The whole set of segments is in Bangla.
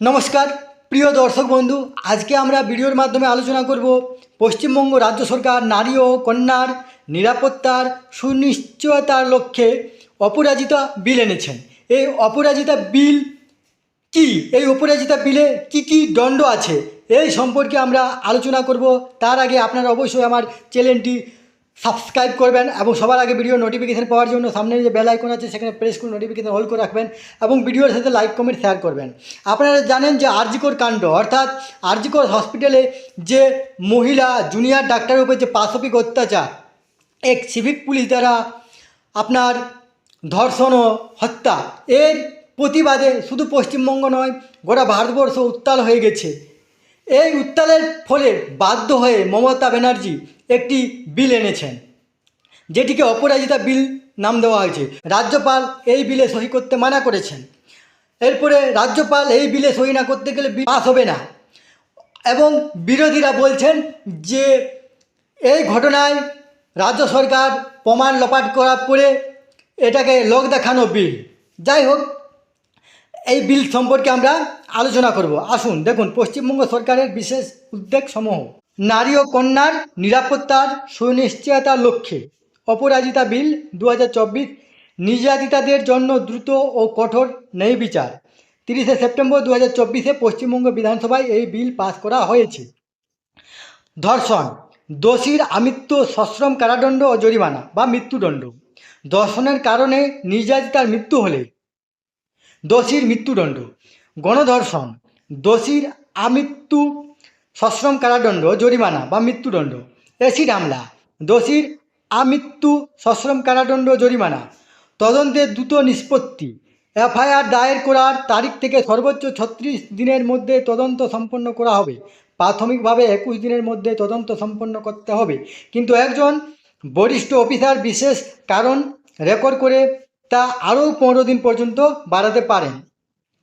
নমস্কার, প্রিয় দর্শক বন্ধু, আজকে আমরা ভিডিওর মাধ্যমে আলোচনা করব পশ্চিমবঙ্গ রাজ্য সরকার নারী ও কন্যার নিরাপত্তার সুনিশ্চয়তার লক্ষ্যে অপরাজিতা বিল এনেছেন। এই অপরাজিতা বিল কি? এই অপরাজিতা বিলে কি কি দণ্ড আছে? এই সম্পর্কে আমরা আলোচনা করব। তার আগে আপনারা অবশ্যই আমার চ্যানেলটি সাবস্ক্রাইব করবেন এবং সবার আগে ভিডিও নোটিফিকেশান পাওয়ার জন্য সামনে যে বেল আইকন আছে, সেখানে প্রেস করে নোটিফিকেশান অল করে রাখবেন এবং ভিডিওর সাথে লাইক কমেন্ট শেয়ার করবেন। আপনারা জানেন যে আরজিকোর কাণ্ড, অর্থাৎ আরজিকর হসপিটালে যে মহিলা জুনিয়র ডাক্তারের উপর যে পাশবিক অত্যাচার, এক সিভিক পুলিশ দ্বারা আপনার ধর্ষণ ও হত্যা, এর প্রতিবাদে শুধু পশ্চিমবঙ্গ নয়, গোটা ভারতবর্ষ উত্তাল হয়ে গেছে। এই উত্তালের ফলে বাধ্য হয়ে মমতা ব্যানার্জি একটি বিল এনেছেন, যেটিকে অপরাজিতা বিল নাম দেওয়া হয়েছে। রাজ্যপাল এই বিলে সহি করতে মানা করেছেন। এরপরে রাজ্যপাল এই বিলে সহি না করতে গেলে পাস হবে না। এবং বিরোধীরা বলছেন যে এই ঘটনায় রাজ্য সরকার প্রমাণ লোপাট করার পরে এটাকে লোক দেখানো বিল। যাই হোক এই বিল সম্পর্কে আমরা আলোচনা করব। আসুন, দেখুন, পশ্চিমবঙ্গ সরকারের বিশেষ উদ্যোগ সমূহ নারী ও কন্যার নিরাপত্তার সুনিশ্চয়তার লক্ষ্যে অপরাজিতা বিল দু হাজার চব্বিশ নির্যাতিতাদের জন্য দ্রুত ও কঠোর ন্যায় বিচার। তিরিশে সেপ্টেম্বর দু হাজার চব্বিশে পশ্চিমবঙ্গ বিধানসভায় এই বিল পাস করা হয়েছে। ধর্ষণ, দোষীর আমৃত্যু সশ্রম কারাদণ্ড ও জরিমানা বা মৃত্যুদণ্ড। ধর্ষণের কারণে নির্যাতিতার মৃত্যু হলে দোষীর মৃত্যুদণ্ড, গণধর্ষণ, দোষীর আমৃত্যু, সশ্রম কারাদণ্ড, জরিমানা বা মৃত্যুদণ্ড এসিড হামলা, দোষীর আমৃত্যু, সশ্রম কারাদণ্ড, জরিমানা তদন্তের দ্রুত নিষ্পত্তি, এফআইআর দায়ের করার তারিখ থেকে সর্বোচ্চ ছত্রিশ দিনের মধ্যে তদন্ত সম্পন্ন করা হবে। প্রাথমিকভাবে একুশ দিনের মধ্যে তদন্ত সম্পন্ন করতে হবে। কিন্তু একজন বরিষ্ঠ অফিসার বিশেষ কারণ রেকর্ড করে তা আরও পনেরো দিন পর্যন্ত বাড়াতে পারেন।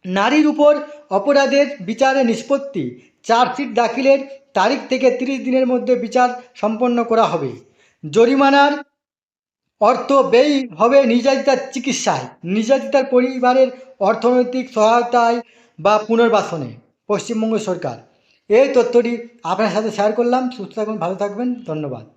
নারীর উপর অপরাধের বিচারে নিষ্পত্তি, চার্জশিট দাখিলের তারিখ থেকে তিরিশ দিনের মধ্যে বিচার সম্পন্ন করা হবে। জরিমানার অর্থ ব্যয় হবে নির্যাতিতার চিকিৎসায়, নির্যাতিতার পরিবারের অর্থনৈতিক সহায়তায় বা পুনর্বাসনে, পশ্চিমবঙ্গ সরকার। এই তথ্যটি আপনার সাথে শেয়ার করলাম। সুস্থ থাকুন, ভালো থাকবেন। ধন্যবাদ।